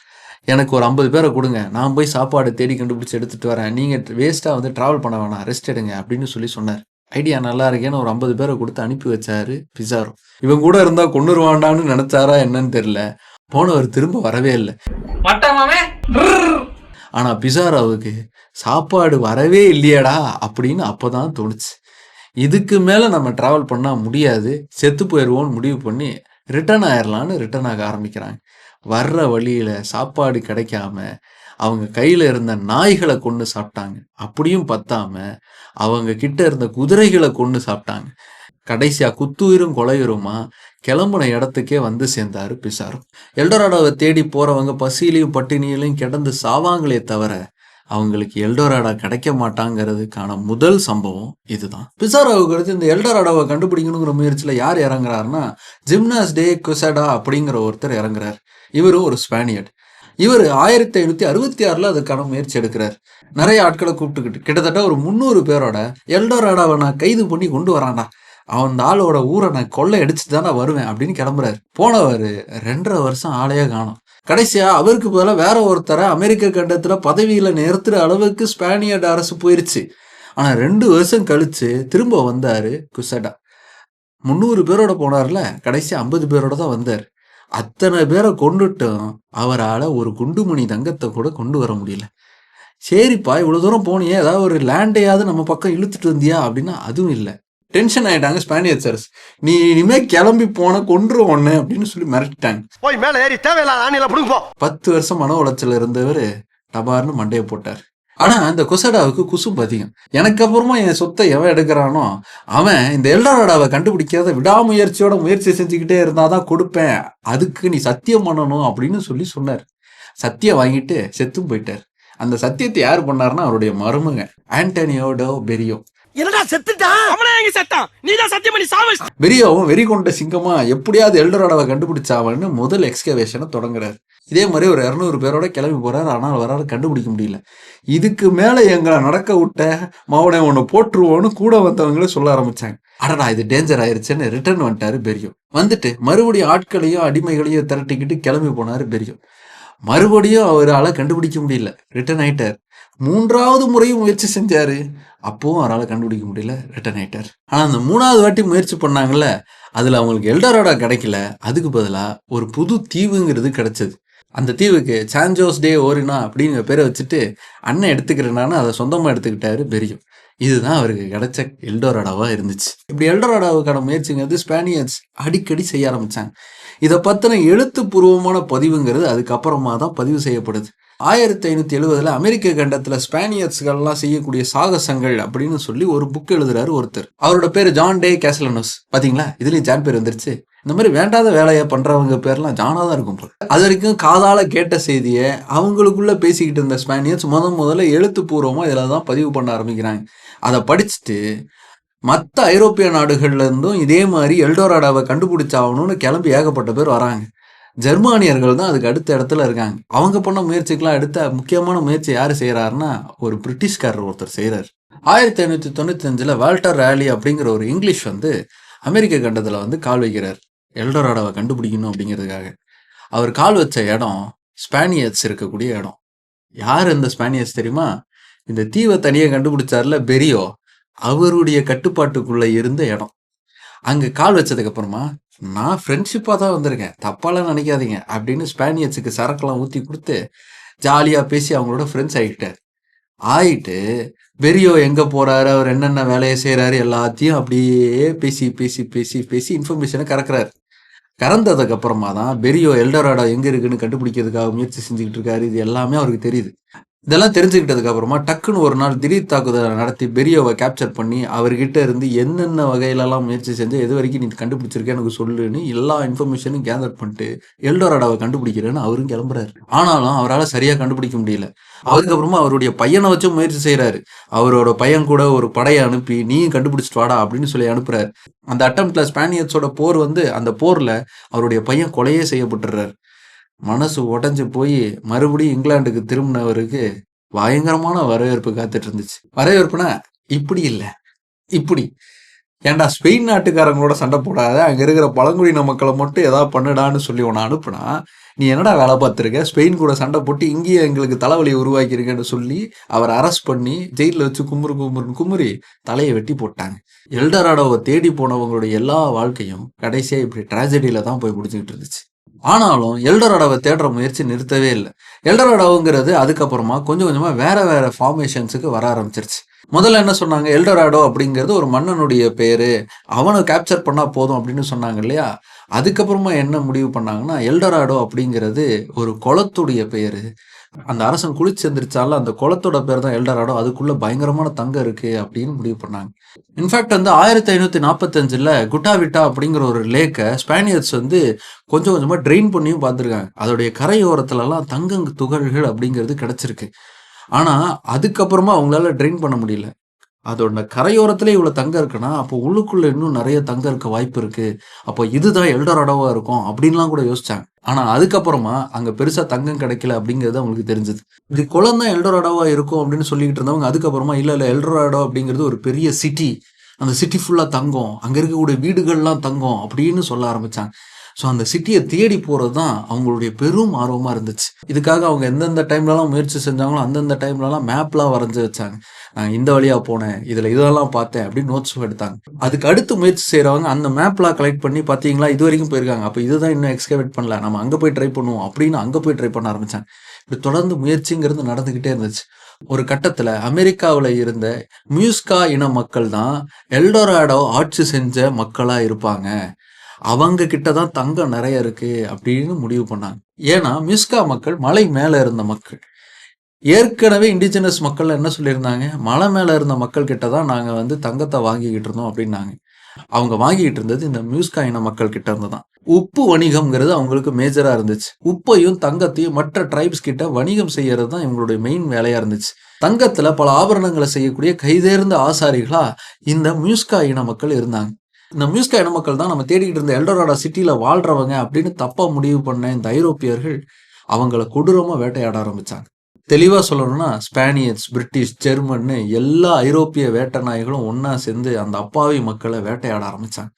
A: எனக்கு ஒரு ஐம்பது பேரை கொடுங்க. நான் போய் சாப்பாடு தேடி கண்டுபிடிச்சி எடுத்துகிட்டு வரேன். நீங்கள் வேஸ்ட்டாக வந்து ட்ராவல் பண்ண வேணாம். ரெஸ்ட் எடுங்க. அப்படின்னு சொல்லி சொன்னார். ஐடியா நல்லா இருக்கேன்னு ஒரு ஐம்பது பேரை கொடுத்து அனுப்பி வச்சாரு பிசாரோ. இவன் கூட இருந்தா கொண்டுருவாண்டான்னு நினைச்சாரா என்னன்னு தெரியல. போனவர் திரும்ப வரவே இல்லை. ஆனா பிசாராவுக்கு சாப்பாடு வரவே இல்லையடா அப்படின்னு அப்பதான் தோணுச்சு. இதுக்கு மேல நம்ம டிராவல் பண்ணா முடியாது. செத்து போயிடுவோம்னு முடிவு பண்ணி ரிட்டர்ன் ஆயிரலான்னு ரிட்டர்ன் ஆக ஆரம்பிக்கிறாங்க. வர்ற வழியில சாப்பாடு கிடைக்காம அவங்க கையில் இருந்த நாய்களை கொண்டு சாப்பிட்டாங்க. அப்படியும் பத்தாம அவங்க கிட்ட இருந்த குதிரைகளை கொண்டு சாப்பிட்டாங்க. கடைசியா குத்துயிரும் கொலையுருமா கிளம்புன இடத்துக்கே வந்து சேர்ந்தாரு பிசாரும் எல்டோராடோவை தேடி போறவங்க பசியிலையும் பட்டினியிலையும் கிடந்து சாவாங்களே தவிர அவங்களுக்கு எல்டோராடா கிடைக்க மாட்டாங்கிறதுக்கான முதல் சம்பவம் இதுதான். பிசாரோவுக்கு அடுத்து இந்த எல்டோராடாவை கண்டுபிடிக்கணுங்கிற முயற்சியில் யார் இறங்குறாருன்னா ஜிம்னாஸ் டே குசடா அப்படிங்கிற ஒருத்தர் இறங்குறார். இவரும் ஒரு ஸ்பானியர்ட் இவர் ஆயிரத்தி ஐநூத்தி அறுபத்தி ஆறுல அதுக்கான முயற்சி எடுக்கிறார். நிறைய ஆட்களை கூப்பிட்டுக்கிட்டு கிட்டத்தட்ட ஒரு முந்நூறு பேரோட எல்டோராடாவை நான் கைது பண்ணி கொண்டு வரானா. அவன் அந்த ஆளோட ஊரை நான் கொள்ளை அடிச்சுட்டு தானே வருவேன் அப்படின்னு கிளம்புறாரு. போனவர் ரெண்டரை வருஷம் ஆளையே காணும். கடைசியா அவருக்கு பதிலாக வேற ஒருத்தரை அமெரிக்க கண்டத்துல பதவியில நிறுத்துற அளவுக்கு ஸ்பானியர்ட் அரசு போயிருச்சு. ஆனா ரெண்டு வருஷம் கழிச்சு திரும்ப வந்தாரு குசடா. முந்நூறு பேரோட போனார்ல கடைசி ஐம்பது பேரோட தான் வந்தார். அத்தனை பேரை கொண்டுட்டும் அவரால் ஒரு குண்டுமணி தங்கத்தை கூட கொண்டு வர முடியல. சரிப்பா இவ்வளோ தூரம் போனியே ஏதாவது ஒரு லேண்டையாவது நம்ம பக்கம் இழுத்துட்டு வந்தியா அப்படின்னா அதுவும் இல்லை. டென்ஷன் ஆயிட்டாங்க ஸ்பானியர்ஸ் நீ இனிமே கிளம்பி போன கொன்று ஒண்ணு அப்படின்னு சொல்லி மிரட்டிட்டாங்க.
B: போய் மேல ஏறி தேவையில்லாத ஆணியில புடுங்க
A: பத்து வருஷம் மன உளைச்சல் இருந்தவர் டபார்னு மண்டையை போட்டார். ஆனா இந்த குசடாவுக்கு குசும்பு அதிகம். எனக்கு அப்புறமா என் சொத்தை எவன் எடுக்கிறானோ அவன் இந்த எல்டோராடாவை கண்டுபிடிக்காத விடாமுயற்சியோட முயற்சி செஞ்சுக்கிட்டே இருந்தாதான் கொடுப்பேன். அதுக்கு நீ சத்தியம் பண்ணணும் அப்படின்னு சொல்லி சொன்னார். சத்தியம் வாங்கிட்டு செத்தும் போயிட்டார். அந்த சத்தியத்தை யார் பண்ணாருன்னா அவருடைய மருமக ஆண்டனியோடோ பெரியோ.
B: என்னடா செத்துட்டான்
C: அவனே எங்க செத்தான். நீதான் சத்தியம் பண்ணி சாவ
A: பெரியவும் வெறி கொண்ட சிங்கமா எப்படியாவது எல்டரோடாவை கண்டுபிடிச்சாவன்னு முதல் எக்ஸ்கவேஷனை தொடங்குறாரு. இதே மாதிரி ஒரு இரநூறு பேரோட கிளம்பி போறாரு. ஆனால் வராரு கண்டுபிடிக்க முடியல. இதுக்கு மேலே எங்களை நடக்க விட்ட மாவனை ஒன்று போட்டுருவோன்னு கூட வந்தவங்களே சொல்ல ஆரம்பிச்சாங்க. அடடா இது டேஞ்சர் ஆயிருச்சுன்னு ரிட்டர்ன் வந்துட்டாரு பெரியும் வந்துட்டு மறுபடியும் ஆட்களையும் அடிமைகளையும் திரட்டிக்கிட்டு கிளம்பி போனார் பெரியும் மறுபடியும் அவரால் கண்டுபிடிக்க முடியல. ரிட்டர்ன் ஆயிட்டார். மூன்றாவது முறையும் முயற்சி செஞ்சார். அப்பவும் அவரால் கண்டுபிடிக்க முடியல. ரிட்டர்ன் ஆயிட்டார். ஆனால் அந்த மூணாவது வாட்டி முயற்சி பண்ணாங்கல்ல அதில் அவங்களுக்கு எல்டரோடா கிடைக்கல. அதுக்கு பதிலாக ஒரு புது தீவுங்கிறது கிடைச்சது. அந்த தீவுக்கு சான்ஜோஸ் டே ஓரினா அப்படிங்கிற பேரை வச்சுட்டு அண்ணன் எடுத்துக்கிறேனான்னு அதை சொந்தமாக எடுத்துக்கிட்டாரு பெரியும். இதுதான் அவருக்கு கிடைச்ச எல்டோராடாவாக இருந்துச்சு. இப்படி எல்டோராடாவுக்கான முயற்சிங்கிறது ஸ்பானியர்ஸ் அடிக்கடி செய்ய ஆரம்பித்தாங்க இதை பற்றின எழுத்துப்பூர்வமான பதிவுங்கிறது அதுக்கப்புறமா தான் பதிவு செய்யப்படுது. ஆயிரத்தி ஐநூற்றி எழுபதில் அமெரிக்க கண்டத்தில் ஸ்பானியர்ஸ்கள்லாம் செய்யக்கூடிய சாகசங்கள் அப்படின்னு சொல்லி ஒரு புக் எழுதுறாரு ஒருத்தர். அவரோட பேர் ஜான் டே கேசலனோஸ். பார்த்தீங்களா இதுலேயும் ஜான் பேர் வந்துருச்சு. இந்த மாதிரி வேண்டாத வேலையை பண்ணுறவங்க பேர்லாம் ஜானாக தான் இருக்கும் போல. அது வரைக்கும் காதால் கேட்ட செய்தியை அவங்களுக்குள்ள பேசிக்கிட்டு இருந்த ஸ்பானியர்ஸ் முத முதல்ல எழுத்துப்பூர்வமாக இதில் தான் பதிவு பண்ண ஆரம்பிக்கிறாங்க. அதை படிச்சுட்டு மற்ற ஐரோப்பிய நாடுகள்லேருந்தும் இதே மாதிரி எல்டோராடாவை கண்டுபிடிச்சாகணும்னு கிளம்பி ஏகப்பட்ட பேர் வராங்க. ஜெர்மானியர்கள் தான் அதுக்கு அடுத்த இடத்துல இருக்காங்க. அவங்க பண்ண முயற்சிக்கெல்லாம் அடுத்த முக்கியமான முயற்சி யார் செய்கிறாருன்னா ஒரு பிரிட்டிஷ்காரர் ஒருத்தர் செய்கிறார் ஆயிரத்தி ஐநூற்றி தொண்ணூற்றி அஞ்சில் வால்டர் ரேலி அப்படிங்கிற ஒரு இங்கிலீஷ் வந்து அமெரிக்க கண்டத்தில் வந்து கால் வைக்கிறார். எல்டோராடாவை கண்டுபிடிக்கணும் அப்படிங்கிறதுக்காக. அவர் கால் வச்ச இடம் ஸ்பானியர்ஸ் இருக்கக்கூடிய இடம். யார் இந்த ஸ்பானியர்ஸ் தெரியுமா? இந்த தீவை தனியாக கண்டுபிடிச்சார்ல பெரியோ அவருடைய கட்டுப்பாட்டுக்குள்ளே இருந்த இடம். அங்கே கால் வச்சதுக்கப்புறமா நான் ஃப்ரெண்ட்ஷிப்பாக தான் வந்திருக்கேன். தப்பாலாம் நினைக்காதீங்க. அப்படின்னு ஸ்பானியர்ஸுக்கு சரக்குலாம் ஊற்றி கொடுத்து ஜாலியாக பேசி அவங்களோட ஃப்ரெண்ட்ஸ் ஆகிட்டார் ஆயிட்டு பெரியோ எங்கே போகிறாரு அவர் என்னென்ன வேலையை செய்கிறாரு எல்லாத்தையும் அப்படியே பேசி பேசி பேசி பேசி இன்ஃபர்மேஷனை கறக்குறாரு. கறந்ததுக்கு அப்புறமா தான் பெரியோ எல்டோராடோ எங்கே இருக்குன்னு கண்டுபிடிக்கிறதுக்காக முயற்சி செஞ்சுக்கிட்டு இருக்காரு. இது எல்லாமே அவருக்கு தெரியுது. இதெல்லாம் தெரிஞ்சுக்கிட்டதுக்கு அப்புறமா டக்குன்னு ஒரு நாள் திடீர் தாக்குதலை நடத்தி பெரியோவை கேப்சர் பண்ணி அவர்கிட்ட இருந்து என்னென்ன வகையிலலாம் முயற்சி செஞ்சு எது வரைக்கும் நீ கண்டுபிடிச்சிருக்க எனக்கு சொல்லுன்னு எல்லா இன்ஃபர்மேஷனும் கேதர் பண்ணிட்டு எல்டோராடாவை கண்டுபிடிக்கிறேன்னு அவரும் கிளம்புறாரு. ஆனாலும் அவரால் சரியா கண்டுபிடிக்க முடியல. அதுக்கப்புறமா அவருடைய பையனை வச்சு முயற்சி செய்யறாரு அவரோட பையன் கூட ஒரு படையை அனுப்பி நீயும் கண்டுபிடிச்சிட்டு வாடா அப்படின்னு சொல்லி அனுப்புறாரு. அந்த அட்டம்ல ஸ்பானியர்ஸோட போர் வந்து அந்த போர்ல அவருடைய பையன் கொலையே செய்யப்பட்டுறாரு மனசு உடஞ்சு போய் மறுபடியும் இங்கிலாந்துக்கு திரும்பினவருக்கு பயங்கரமான வரவேற்பு காத்துட்டு இருந்துச்சு. வரவேற்புனா இப்படி இல்லை. இப்படி. ஏன்டா ஸ்பெயின் நாட்டுக்காரங்களோட சண்டை போடாத. அங்கே இருக்கிற பழங்குடியின மக்களை மட்டும் ஏதாவது பண்ணுடான்னு சொல்லி உன்னை அனுப்புனா நீ என்னடா வேலை பார்த்துருக்க? ஸ்பெயின் கூட சண்டை போட்டு இங்கேயே எங்களுக்கு தலைவலியை உருவாக்கியிருக்கேன்னு சொல்லி அவர் அரெஸ்ட் பண்ணி ஜெயிலில் வச்சு குமுறு குமுறுன்னு குமுறி தலையை வெட்டி போட்டாங்க. எல்டராடோவை தேடி போனவங்களுடைய எல்லா வாழ்க்கையும் கடைசியாக இப்படி ட்ராஜடியில் தான் போய் முடிச்சுக்கிட்டு இருந்துச்சு. ஆனாலும் எல்டராடோவை தேடுற முயற்சி நிறுத்தவே இல்லை. எல்டராடோங்கிறது அதுக்கப்புறமா கொஞ்சம் கொஞ்சமாக வேற வேற ஃபார்மேஷன்ஸுக்கு வர ஆரம்பிச்சிருச்சு. முதல்ல என்ன சொன்னாங்க? எல்டராடோ அப்படிங்கிறது ஒரு மன்னனுடைய பேர். அவனை கேப்சர் பண்ணால் போதும் அப்படின்னு சொன்னாங்க இல்லையா? அதுக்கப்புறமா என்ன முடிவு பண்ணாங்கன்னா எல்டராடோ அப்படிங்கிறது ஒரு குளத்துடைய பேர். அந்த அரசன் குளிச்சு எந்திரிச்சால அந்த குளத்தோட பேர் தான் எல்டராடோ அதுக்குள்ள பயங்கரமான தங்கம் இருக்கு அப்படின்னு முடிவு பண்ணாங்க. இன்ஃபேக்ட் வந்து ஆயிரத்தி ஐநூத்தி நாற்பத்தஞ்சுல குட்டாவிட்டா அப்படிங்கிற ஒரு லேக்கை ஸ்பானியர்ஸ் வந்து கொஞ்சம் கொஞ்சமா ட்ரெயின் பண்ணியும் பார்த்துருக்காங்க. அதோடைய கரையோரத்துல எல்லாம் தங்க துகள்கள் அப்படிங்கிறது கிடைச்சிருக்கு. ஆனா அதுக்கப்புறமா அவங்களால ட்ரெயின் பண்ண முடியல. அதோட கரையோரத்துல இவ்வளவு தங்கம் இருக்குன்னா அப்போ உள்ளுக்குள்ள இன்னும் நிறைய தங்கம் இருக்க வாய்ப்பு இருக்கு. அப்போ இதுதான் எல்டராடோவா இருக்கும் அப்படின்லாம் கூட யோசிச்சாங்க. ஆனால் அதுக்கப்புறமா அங்கே பெருசாக தங்கம் கிடைக்கல அப்படிங்கிறது அவங்களுக்கு தெரிஞ்சது. இது குளம் தான் எல்டராடோவா இருக்கும் அப்படின்னு சொல்லிக்கிட்டு இருந்தவங்க அதுக்கப்புறமா இல்லை இல்லை எல்டோராடோ அப்படிங்கிறது ஒரு பெரிய சிட்டி அந்த சிட்டி ஃபுல்லாக தங்கம். அங்கே இருக்கக்கூடிய வீடுகள்லாம் தங்கம் அப்படின்னு சொல்ல ஆரம்பிச்சாங்க. ஸோ அந்த சிட்டியை தேடி போகிறது தான் அவங்களுடைய பெரும் ஆர்வமாக இருந்துச்சு. இதுக்காக அவங்க எந்தெந்த டைம்லலாம் முயற்சி செஞ்சாங்களோ அந்தந்த டைம்லலாம் மேப்லாம் வரைஞ்சி வச்சாங்க. நான் இந்த வழியாக போனேன் இதில் இதெல்லாம் பார்த்தேன் அப்படின்னு நோட்ஸும் எடுத்தாங்க. அதுக்கு அடுத்து முயற்சி செய்கிறவங்க அந்த மேப்லாம் கலெக்ட் பண்ணி பார்த்தீங்களா இது வரைக்கும் போயிருக்காங்க. அப்போ இதுதான் இன்னும் எக்ஸ்கவேட் பண்ணல. நம்ம அங்கே போய் ட்ரை பண்ணுவோம் அப்படின்னு அங்கே போய் ட்ரை பண்ண ஆரம்பித்தாங்க இப்படி தொடர்ந்து முயற்சிங்கிறது நடந்துக்கிட்டே இருந்துச்சு. ஒரு கட்டத்தில் அமெரிக்காவில் இருந்த மியூஸ்கா இன மக்கள் தான் எல்டோராடோ ஆட்சி செஞ்ச மக்களாக இருப்பாங்க. அவங்க கிட்ட தான் தங்கம் நிறைய இருக்கு அப்படின்னு முடிவு பண்ணாங்க. ஏன்னா மிஸ்கா மக்கள் மலை மேலே இருந்த மக்கள். ஏற்கனவே இண்டிஜினஸ் மக்கள் என்ன சொல்லியிருந்தாங்க? மலை மேலே இருந்த மக்கள் கிட்ட தான் நாங்கள் வந்து தங்கத்தை வாங்கிக்கிட்டு இருந்தோம் அப்படின்னாங்க. அவங்க வாங்கிட்டு இருந்தது இந்த மியூஸ்கா இன மக்கள் கிட்ட இருந்து தான். உப்பு வணிகம்ங்கிறது அவங்களுக்கு மேஜரா இருந்துச்சு. உப்பையும் தங்கத்தையும் மற்ற ட்ரைப்ஸ் கிட்ட வணிகம் செய்யறது தான் இவங்களுடைய மெயின் வேலையா இருந்துச்சு. தங்கத்துல பல ஆபரணங்களை செய்யக்கூடிய கைதேர்ந்த ஆசாரிகளா இந்த மியூஸ்கா இன மக்கள் இருந்தாங்க. இந்த மியூஸ்கா இன மக்கள் தான் நம்ம தேடிக்கிட்டு இருந்த எல்டோராடா சிட்டியில் வாழ்றவங்க அப்படின்னு தப்பாக முடிவு பண்ண இந்த ஐரோப்பியர்கள் அவங்கள கொடூரமாக வேட்டையாட ஆரம்பித்தாங்க தெளிவாக சொல்லணும்னா ஸ்பானியர்ஸ் பிரிட்டிஷ் ஜெர்மன்னு எல்லா ஐரோப்பிய வேட்டை நாய்களும் ஒன்றா சேர்ந்து அந்த அப்பாவி மக்களை வேட்டையாட ஆரம்பித்தாங்க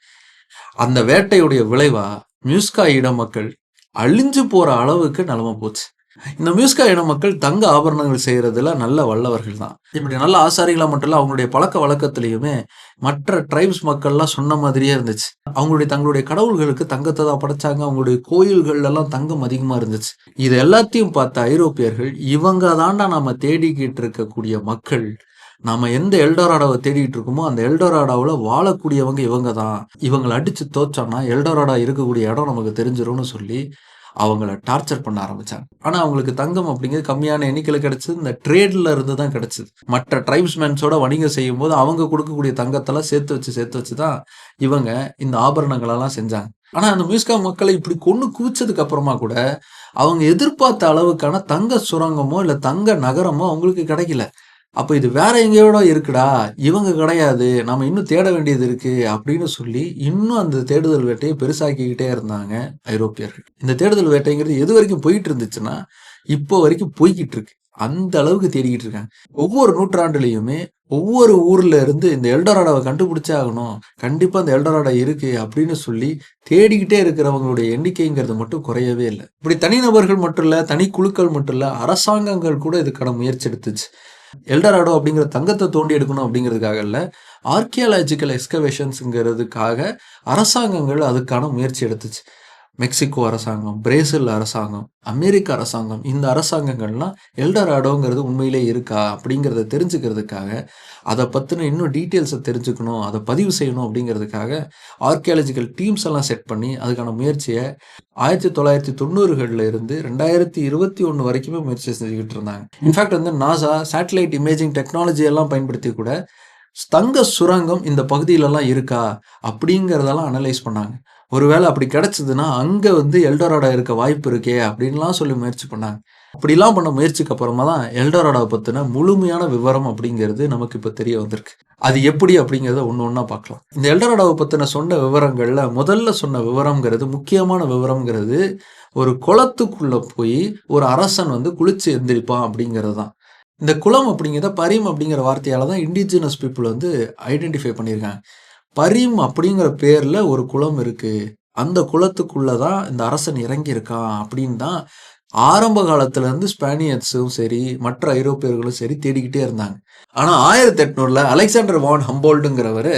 A: அந்த வேட்டையுடைய விளைவாக மியூஸ்கா இன மக்கள் அழிஞ்சு போகிற அளவுக்கு நிலைமை போச்சு. இந்த மியூஸ்கா இன மக்கள் தங்க ஆபரணங்கள் செய்கிறதுல நல்ல வல்லவர்கள் தான் இப்படி நல்ல ஆசாரிகளாக மட்டும் இல்லை அவங்களுடைய பழக்க வழக்கத்திலையுமே மற்ற ட்ரைப்ஸ் மக்கள்லாம் சொன்ன மாதிரியே இருந்துச்சு. அவங்களுடைய தங்களுடைய கடவுள்களுக்கு தங்கத்தை தான் படைச்சாங்க. அவங்களுடைய கோயில்கள்லாம் தங்கம் அதிகமாக இருந்துச்சு. இது எல்லாத்தையும் பார்த்த ஐரோப்பியர்கள் இவங்க தாண்டா நாம தேடிக்கிட்டு இருக்கக்கூடிய மக்கள் நாம எந்த எல்டோராடாவை தேடிட்டு இருக்கோமோ அந்த எல்டோராடாவில் வாழக்கூடியவங்க இவங்க தான். இவங்களை அடிச்சு தோச்சோன்னா எல்டோராடா இருக்கக்கூடிய இடம் நமக்கு தெரிஞ்சிரும்னு சொல்லி அவங்கள டார்ச்சர் பண்ண ஆரம்பிச்சாங்க. ஆனா அவங்களுக்கு தங்கம் அப்படிங்கிறது கம்மியான எண்ணிக்கையில் கிடைச்சது. இந்த ட்ரேட்ல இருந்து தான் கிடைச்சது. மற்ற ட்ரைப்ஸ்மேன்ஸோட வணிகம் செய்யும் போது அவங்க கொடுக்கக்கூடிய தங்கத்தெல்லாம் சேர்த்து வச்சு சேர்த்து வச்சு தான் இவங்க இந்த ஆபரணங்களெல்லாம் செஞ்சாங்க. ஆனா அந்த மியூஸ்கா மக்களை இப்படி கொண்டு குவிச்சதுக்கு அப்புறமா கூட அவங்க எதிர்பார்த்த அளவுக்கான தங்க சுரங்கமோ இல்ல தங்க நகரமோ அவங்களுக்கு கிடைக்கல. அப்போ இது வேற எங்கேயோட இருக்குடா இவங்க கிடையாது நம்ம இன்னும் தேட வேண்டியது இருக்கு அப்படின்னு சொல்லி இன்னும் அந்த தேடுதல் வேட்டையை பெருசாக்கிக்கிட்டே இருந்தாங்க ஐரோப்பியர்கள். இந்த தேடுதல் வேட்டைங்கிறது எது வரைக்கும் போயிட்டு இருந்துச்சுன்னா இப்போ வரைக்கும் போய்கிட்டு இருக்கு. அந்த அளவுக்கு தேடிக்கிட்டு இருக்காங்க. ஒவ்வொரு நூற்றாண்டுலையுமே ஒவ்வொரு ஊர்ல இருந்து இந்த எல்டராடாவை கண்டுபிடிச்சே ஆகணும் கண்டிப்பா அந்த எல்டராடா இருக்கு அப்படின்னு சொல்லி தேடிக்கிட்டே இருக்கிறவங்களுடைய எண்ணிக்கைங்கிறது மட்டும் குறையவே இல்லை. இப்படி தனிநபர்கள் மட்டும் இல்ல தனி குழுக்கள் மட்டும் இல்ல அரசாங்கங்கள் கூட இதுக்கான முயற்சி எடுத்துச்சு. எல்டராடோ அப்படிங்கிற தங்கத்தை தோண்டி எடுக்கணும் அப்படிங்கிறதுக்காக இல்லை ஆர்கியாலஜிக்கல் எக்ஸ்கவேஷன்ஸுங்கிறதுக்காக அரசாங்கங்கள் அதுக்கான முயற்சி எடுத்துச்சு. மெக்சிகோ அரசாங்கம் பிரேசில் அரசாங்கம் அமெரிக்க அரசாங்கம் இந்த அரசாங்கங்கள்லாம் எல்டராடோங்கிறது உண்மையிலே இருக்கா அப்படிங்கிறத தெரிஞ்சுக்கிறதுக்காக அதை பற்றின இன்னும் டீட்டெயில்ஸை தெரிஞ்சுக்கணும் அதை பதிவு செய்யணும் அப்படிங்கிறதுக்காக ஆர்கியாலஜிக்கல் டீம்ஸ் எல்லாம் செட் பண்ணி அதுக்கான முயற்சியை ஆயிரத்தி தொள்ளாயிரத்தி தொண்ணூறுகளில் இருந்து ரெண்டாயிரத்தி இருபத்தி ஒன்று வரைக்குமே முயற்சி செஞ்சுக்கிட்டு இருந்தாங்க. இன்ஃபேக்ட் வந்து நாசா சேட்டலைட் இமேஜிங் டெக்னாலஜி எல்லாம் பயன்படுத்தி கூட தங்க சுரங்கம் இந்த பகுதியிலலாம் இருக்கா அப்படிங்கிறதெல்லாம் அனலைஸ் பண்ணாங்க. ஒருவேளை அப்படி கிடச்சிதுன்னா அங்கே வந்து எல்டோராடா இருக்க வாய்ப்பு இருக்கே அப்படின்லாம் சொல்லி முயற்சி பண்ணாங்க. அப்படிலாம் பண்ண முயற்சிக்கு அப்புறமா தான் எல்டோராடாவை பற்றின முழுமையான விவரம் அப்படிங்கிறது நமக்கு இப்போ தெரிய வந்திருக்கு. அது எப்படி அப்படிங்கிறத ஒன்று ஒன்றா பார்க்கலாம். இந்த எல்டோராடாவை பற்றின சொன்ன விவரங்களில் முதல்ல சொன்ன விவரங்கிறது முக்கியமான விவரங்கிறது ஒரு குளத்துக்குள்ளே போய் ஒரு அரசன் வந்து குளிச்சு எந்திரிப்பான் அப்படிங்கிறது தான். இந்த குளம் அப்படிங்கிறத பரீம் அப்படிங்கிற வார்த்தையால தான் இண்டிஜினஸ் பீப்புள் வந்து ஐடென்டிஃபை பண்ணியிருக்காங்க. பரிம் அப்படிங்கிற பேரில் ஒரு குளம் இருக்குது அந்த குளத்துக்குள்ளே தான் இந்த அரசன் இறங்கியிருக்கான் அப்படின்னு தான் ஆரம்ப காலத்துலேருந்து ஸ்பானியர்ஸும் சரி மற்ற ஐரோப்பியர்களும் சரி தேடிக்கிட்டே இருந்தாங்க. ஆனால் ஆயிரத்தி எட்நூறுல அலெக்சாண்டர் வான் ஹம்போல்டுங்கிறவர்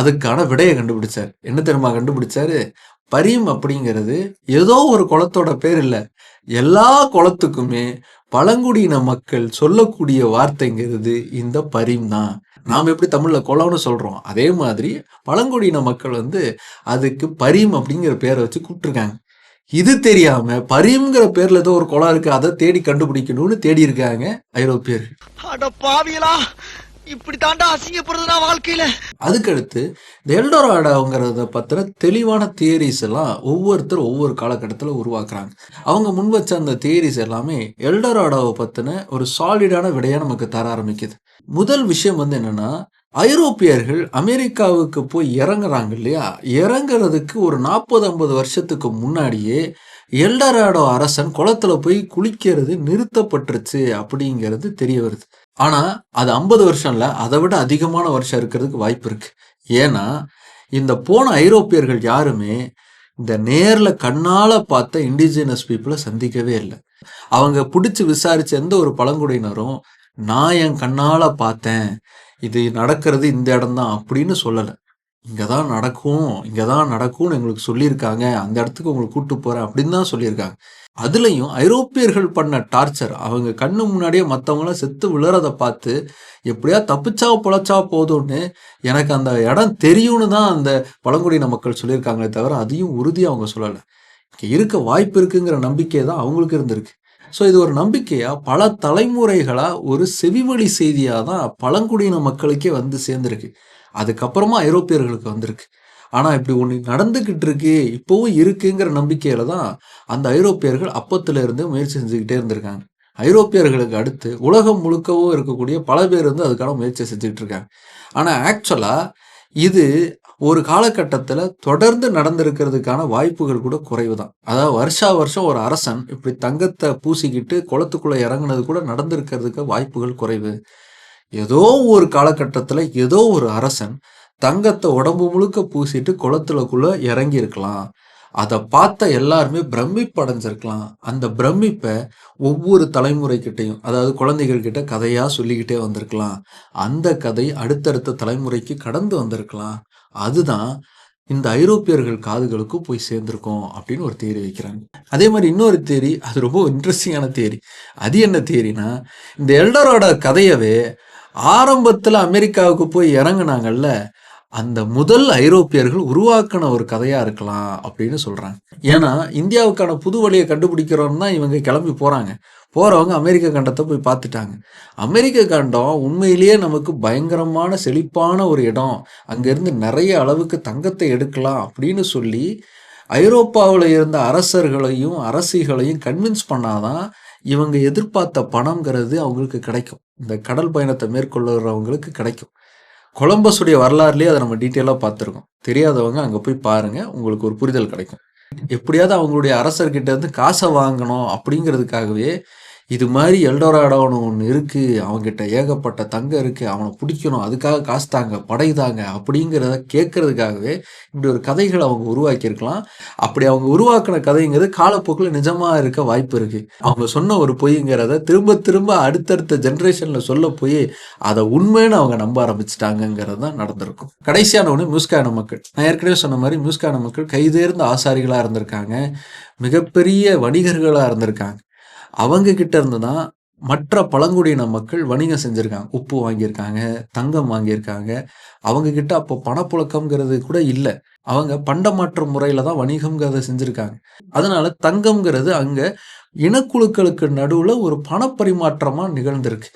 A: அதுக்கான விடையை கண்டுபிடிச்சார். என்ன தெரியுமா கண்டுபிடிச்சாரு? பரீம் அப்படிங்கிறது ஏதோ ஒரு குளத்தோட பேர் இல்லை. எல்லா குளத்துக்குமே பழங்குடியின மக்கள் சொல்லக்கூடிய வார்த்தைங்கிறது இந்த பரீம் தான். நாம் எப்படி தமிழ்ல குளம்னு சொல்றோம்? அதே மாதிரி பழங்குடியின மக்கள் வந்து அதுக்கு பரீம் அப்படிங்கிற பேரை வச்சு கூப்பிட்டுருக்காங்க. இது தெரியாம பரியுங்கிற பேர்ல ஏதோ ஒரு குளம் இருக்கு அதை தேடி கண்டுபிடிக்கணும்னு தேடி இருக்காங்க ஐரோப்பியர்கள்.
B: இப்படி தாண்டா அசிங்கப்படுறது நான் வாழ்க்கையில.
A: அதுக்கடுத்து இந்த எல்டோராடாங்கிறத பத்தின தெளிவான தியரிஸ் எல்லாம் ஒவ்வொருத்தர் ஒவ்வொரு காலகட்டத்தில் உருவாக்குறாங்க. அவங்க முன் வச்ச அந்த தியரிஸ் எல்லாமே எல்டோராடாவை பத்தின ஒரு சாலிடான விடையை நமக்கு தர ஆரம்பிக்குது. முதல் விஷயம் வந்து என்னன்னா ஐரோப்பியர்கள் அமெரிக்காவுக்கு போய் இறங்குறாங்க இல்லையா? இறங்குறதுக்கு ஒரு நாற்பது ஐம்பது வருஷத்துக்கு முன்னாடியே எல்டராடோ அரசன் குளத்துல போய் குளிக்கிறது நிறுத்தப்பட்டுருச்சு அப்படிங்கிறது தெரிய வருது. ஆனால் அது ஐம்பது வருஷம் இல்லை அதை விட அதிகமான வருஷம் இருக்கிறதுக்கு வாய்ப்பு இருக்கு. ஏன்னா இந்த போன ஐரோப்பியர்கள் யாருமே இந்த நேரில் கண்ணால் பார்த்த இண்டிஜினஸ் பீப்புளை சந்திக்கவே இல்லை. அவங்க பிடிச்சி விசாரிச்ச எந்த ஒரு பழங்குடியினரும் நான் என் கண்ணால் பார்த்தேன். இது நடக்கிறது இந்த இடம்தான் அப்படின்னு சொல்லலை. இங்கே தான் நடக்கும். இங்கே தான் நடக்கும்னு எங்களுக்கு சொல்லியிருக்காங்க. அந்த இடத்துக்கு உங்களுக்கு கூப்பிட்டு போகிறேன் அப்படின்னு தான் சொல்லியிருக்காங்க. அதுலேயும் ஐரோப்பியர்கள் பண்ண டார்ச்சர் அவங்க கண்ணு முன்னாடியே மற்றவங்களாம் செத்து விழுறதை பார்த்து எப்படியா தப்பிச்சா பொழைச்சா போதும்னு எனக்கு அந்த இடம் தெரியும்னு தான் அந்த பழங்குடியின மக்கள் சொல்லியிருக்காங்களே தவிர அதையும் உறுதியாக அவங்க சொல்லலை. இங்கே இருக்க வாய்ப்பு இருக்குங்கிற நம்பிக்கை தான் அவங்களுக்கு இருந்திருக்கு. ஸோ இது ஒரு நம்பிக்கையாக பல தலைமுறைகளாக ஒரு செவிவழி செய்தியாக தான் பழங்குடியின மக்களுக்கே வந்து சேர்ந்துருக்கு. அதுக்கப்புறமா ஐரோப்பியர்களுக்கு வந்திருக்கு. ஆனால் இப்படி ஒன்று நடந்துக்கிட்டு இருக்கு இப்போவும் இருக்குங்கிற நம்பிக்கையில் தான் அந்த ஐரோப்பியர்கள் அப்பத்துல இருந்து முயற்சி செஞ்சுக்கிட்டே இருந்திருக்காங்க. ஐரோப்பியர்களுக்கு அடுத்து உலகம் முழுக்கவும் இருக்கக்கூடிய பல பேர் வந்து அதுக்கான முயற்சி செஞ்சுக்கிட்டு இருக்காங்க. ஆனால் ஆக்சுவலாக இது ஒரு காலகட்டத்தில் தொடர்ந்து நடந்திருக்கிறதுக்கான வாய்ப்புகள் கூட குறைவு தான். அதாவது வருஷா வருஷம் ஒரு அரசன் இப்படி தங்கத்தை பூசிக்கிட்டு குளத்துக்குள்ளே இறங்குனது கூட நடந்திருக்கிறதுக்கு வாய்ப்புகள் குறைவு. ஏதோ ஒரு காலகட்டத்தில் ஏதோ ஒரு அரசன் தங்கத்தை உடம்பு முழுக்க பூசிட்டு குளத்துலக்குள்ள இறங்கி இருக்கலாம் அதை பார்த்த எல்லாருமே பிரமிப்படைஞ்சிருக்கலாம். அந்த பிரமிப்பை ஒவ்வொரு தலைமுறைக்கிட்டையும் அதாவது குழந்தைகள் கதையாக சொல்லிக்கிட்டே வந்திருக்கலாம். அந்த கதை அடுத்தடுத்த தலைமுறைக்கு கடந்து வந்திருக்கலாம். அதுதான் இந்த ஐரோப்பியர்கள் காதுகளுக்கு போய் சேர்ந்திருக்கோம் அப்படின்னு ஒரு தேரி வைக்கிறாங்க. அதே மாதிரி இன்னொரு தேரி அது ரொம்ப இன்ட்ரெஸ்டிங்கான தேரி. அது என்ன தேரினா இந்த எல்டரோட கதையவே ஆரம்பத்தில் அமெரிக்காவுக்கு போய் இறங்குனாங்கல்ல அந்த முதல் ஐரோப்பியர்கள் உருவாக்கின ஒரு கதையாக இருக்கலாம் அப்படின்னு சொல்கிறாங்க ஏன்னா இந்தியாவுக்கான புது வழியை கண்டுபிடிக்கிறோம் தான் இவங்க கிளம்பி போகிறாங்க போகிறவங்க அமெரிக்க கண்டத்தை போய் பார்த்துட்டாங்க. அமெரிக்க கண்டம் உண்மையிலேயே நமக்கு பயங்கரமான செழிப்பான ஒரு இடம். அங்கேருந்து நிறைய அளவுக்கு தங்கத்தை எடுக்கலாம் அப்படின்னு சொல்லி ஐரோப்பாவில் இருந்த அரசர்களையும் அரசிகளையும் கன்வின்ஸ் பண்ணாதான் இவங்க எதிர்பார்த்த பணங்கிறது அவங்களுக்கு கிடைக்கும். இந்த கடல் பயணத்தை மேற்கொள்ளுறவங்களுக்கு கிடைக்கும். கொலம்பஸுடைய வரலாறுலேயே அதை நம்ம டீட்டெயிலாக பார்த்துருக்கோம். தெரியாதவங்க அங்கே போய் பாருங்கள் உங்களுக்கு ஒரு புரிதல் கிடைக்கும். எப்படியாவது அவங்களுடைய அரசர்கிட்ட இருந்து காசை வாங்கணும் அப்படிங்கிறதுக்காகவே இது மாதிரி எல்டோராடோன்னு ஒன்று இருக்குது அவங்ககிட்ட ஏகப்பட்ட தங்கம் இருக்குது அவனை பிடிக்கணும் அதுக்காக காசு தாங்க படை தாங்க அப்படிங்கிறத கேட்கறதுக்காகவே இப்படி ஒரு கதைகளை அவங்க உருவாக்கியிருக்கலாம். அப்படி அவங்க உருவாக்கின கதைங்கிறது காலப்போக்கில் நிஜமாக இருக்க வாய்ப்பு இருக்குது அவங்க சொன்ன ஒரு பொய்ங்கிறத திரும்ப திரும்ப அடுத்தடுத்த ஜென்ரேஷனில் சொல்ல போய் அதை உண்மைன்னு அவங்க நம்ப ஆரம்பிச்சிட்டாங்கங்கிறது தான் நடந்திருக்கும். கடைசியான ஒன்று மியூஸ்கான மக்கள். நான் ஏற்கனவே சொன்ன மாதிரி மியூஸ்கான மக்கள் கைதேர்ந்த ஆசாரிகளாக இருந்திருக்காங்க மிகப்பெரிய வணிகர்களாக இருந்திருக்காங்க. அவங்க கிட்ட இருந்து தான் மற்ற பழங்குடியின மக்கள் வணிகம் செஞ்சுருக்காங்க. உப்பு வாங்கியிருக்காங்க தங்கம் வாங்கியிருக்காங்க. அவங்க கிட்ட அப்போ பணப்புழக்கம்ங்கிறது கூட இல்லை. அவங்க பண்டமாற்ற முறையில் தான் வணிகம்ங்கிறத செஞ்சுருக்காங்க. அதனால தங்கம்ங்கிறது அங்கே இனக்குழுக்களுக்கு நடுவில் ஒரு பணப்பரிமாற்றமாக நிகழ்ந்திருக்கு.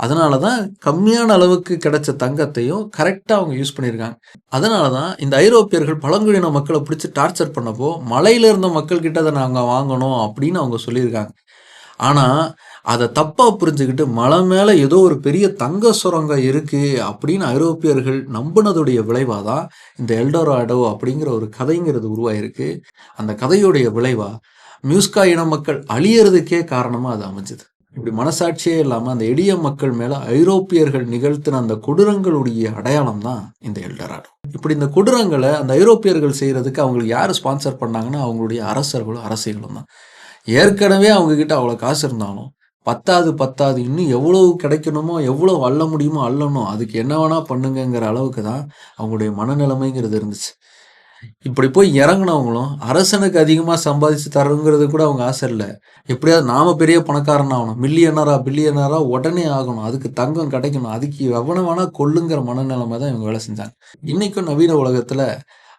A: அதனால தான் கம்மியான அளவுக்கு கிடைச்ச தங்கத்தையும் கரெக்டாக அவங்க யூஸ் பண்ணியிருக்காங்க. அதனால தான் இந்த ஐரோப்பியர்கள் பழங்குடியின மக்களை பிடிச்சி டார்ச்சர் பண்ணப்போ மலையில இருந்த மக்கள்கிட்ட அதை நாங்கள் வாங்கணும் அப்படின்னு அவங்க சொல்லியிருக்காங்க. ஆனால் அதை தப்பாக புரிஞ்சுக்கிட்டு மலை மேலே ஏதோ ஒரு பெரிய தங்க சுரங்கம் இருக்குது அப்படின்னு ஐரோப்பியர்கள் நம்பினதுடைய விளைவாக தான் இந்த எல்டோராடோ அப்படிங்கிற ஒரு கதைங்கிறது உருவாயிருக்கு. அந்த கதையுடைய விளைவாக மியூஸ்கா இன மக்கள் அழியறதுக்கே காரணமாக அது அமைஞ்சுது. இப்படி மனசாட்சியே இல்லாமல் அந்த எளிய மக்கள் மேலே ஐரோப்பியர்கள் நிகழ்த்தின அந்த கொடூரங்களுடைய அடையாளம் தான் இந்த எல்டராடோ. இப்படி இந்த கொடூரங்களை அந்த ஐரோப்பியர்கள் செய்கிறதுக்கு அவங்களுக்கு யார் ஸ்பான்சர் பண்ணாங்கன்னா அவங்களுடைய அரசர்களும் அரசிகளும் தான். ஏற்கனவே அவங்கக்கிட்ட அவ்வளோ காசு இருந்தாலும் பத்தாது பத்தாது இன்னும் எவ்வளவு கிடைக்கணுமோ எவ்வளோ அள்ள முடியுமோ அள்ளணும். அதுக்கு என்ன வேணா பண்ணுங்கங்கிற அளவுக்கு தான் அவங்களுடைய மனநிலைமைங்கிறது இருந்துச்சு. இப்படி போய் இறங்குனவங்களும் அரசனுக்கு அதிகமாக சம்பாதிச்சு தரணுங்கிறது கூட அவங்க ஆசை இல்லை. எப்படியாவது நாம பெரிய பணக்காரன் ஆகணும். மில்லியனரா பில்லியனரா உடனே ஆகணும். அதுக்கு தங்கம் கிடைக்கணும். அதுக்கு எவனை வேணா கொள்ளுங்கிற மனநிலைமை தான் இவங்க வேலை செஞ்சாங்க. இன்னைக்கும் நவீன உலகத்தில்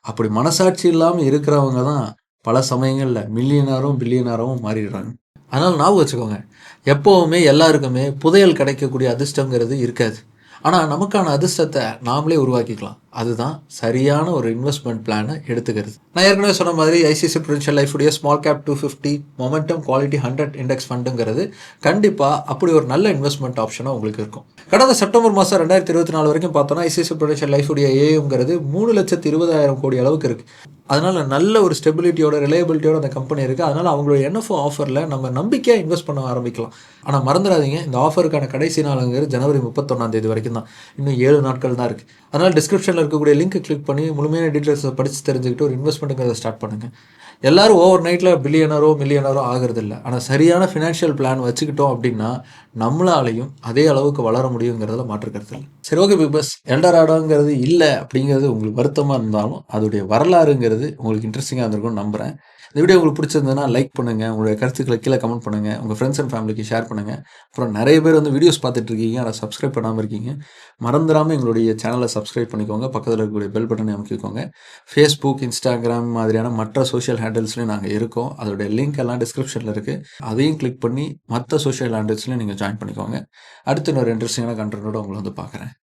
A: அப்படி மனசாட்சி இல்லாமல் இருக்கிறவங்க தான் பல சமயங்களில் மில்லியனாரும் பில்லியனாரும் மாறிடுறாங்க. அதனால் ஞாபகம் வச்சுக்கோங்க. எப்போவுமே எல்லாருக்குமே புதையல் கிடைக்கக்கூடிய அதிர்ஷ்டங்கிறது இருக்காது. ஆனால் நமக்கான அதிர்ஷ்டத்தை நாமளே உருவாக்கிக்கலாம். அதுதான் சரியான ஒரு இன்வெஸ்ட்மெண்ட் பிளானை எடுத்துக்கிறது. நான் ஏற்கனவே சொன்ன மாதிரி ICICI Prudential லைஃபுடைய small cap two fifty momentum quality hundred index ஃபண்டுங்கிறது கண்டிப்பாக அப்படி ஒரு நல்ல இன்வெஸ்ட்மெண்ட் ஆப்ஷனாக உங்களுக்கு இருக்கும். கடந்த செப்டம்பர் மாதம் ரெண்டாயிரத்தி இருபத்தி நாலு வரைக்கும் பார்த்தோன்னா ஐசிசி ப்ரூடென்ஷியல் லைஃபுடைய ஏஎம்ங்கிறது மூணு லட்சத்து இருபதாயிரம் கோடி அளவுக்கு இருக்குது அதனால் நல்ல ஒரு ஸ்டெபிலிட்டியோட ரிலையபிலிட்டியோட அந்த கம்பெனி இருக்குது அதனால் அவங்களோட என்எஃப்ஓ ஆஃபரில் நம்ம நம்பிக்கையாக இன்வெஸ்ட் பண்ண ஆரம்பிக்கலாம். ஆனால் மறந்துடாதீங்க இந்த ஆஃபருக்கான கடைசி நாளுங்கிறது ஜனவரி முப்பத்தொன்னாந்தேதி வரைக்கும் தான். இன்னும் ஏழு நாட்கள் தான் இருக்குது அதனால் டிஸ்கிரிப்ஷனில் இருக்கக்கூடிய லிங்க் கிளிக் பண்ணி முழுமையான டீட்டெயில்ஸை படித்து தெரிஞ்சுக்கிட்டு ஒரு இன்வெஸ்ட்மெண்ட்டுங்கிறத ஸ்டார்ட் பண்ணுங்கள் எல்லாரும் ஓவர் நைட்டில் பில்லியனரோ மில்லியனரோ ஆகிறதில்ல. ஆனால் சரியான ஃபினான்ஷியல் பிளான் வச்சுக்கிட்டோம் அப்படின்னா நம்மளாலையும் அதே அளவுக்கு வளர முடியுங்கிறதுல மாற்றுக்கிறது இல்லை. சரி ஓகே பிக் பஸ் எல்டராடோங்கிறது இல்லை அப்படிங்கிறது உங்களுக்கு வருத்தமாக இருந்தாலும் அதோடைய வரலாறுங்கிறது உங்களுக்கு இன்ட்ரெஸ்டிங்காக இருந்திருக்கும்னு நம்புகிறேன் இந்த வீடியோ உங்களுக்கு பிடிச்சிருந்ததுன்னா லைக் பண்ணுங்கள் உங்களுடைய கருத்துக்களை கீழே கமெண்ட் பண்ணுங்கள் உங்கள் ஃப்ரெண்ட்ஸ் அண்ட் ஃபேமிலிக்கு ஷேர் பண்ணுங்கள் அப்புறம் நிறைய பேர் வந்து வீடியோஸ் பார்த்துட்டு இருக்கீங்க. அதை சப்ஸ்கிரைப் பண்ணாமல் இருக்கீங்க. மறந்துடாமல் எங்களுடைய சேனலை சப்ஸ்கிரைப் பண்ணிக்கோங்க. பக்கத்தில் இருக்கக்கூடிய பெல் பட்டனை அமைக்கிக்கோங்க. ஃபேஸ்புக் இன்ஸ்டாகிராம் மாதிரியான மற்ற சோஷியல் ஹேண்டில்ஸ்லையும் நாங்கள் இருக்கோம். அதோடைய லிங்க் எல்லாம் டிஸ்கிரிப்ஷனில் இருக்குது அதையும் கிளிக் பண்ணி மற்ற சோஷியல் ஹேண்டில்ஸ்லையும் நீங்கள் ஜாயின் பண்ணிக்கோங்க. அடுத்து இன்னொரு இன்ட்ரெஸ்டிங்கான கண்டென்ட்டோட உங்களை வந்து பார்க்குறேன்.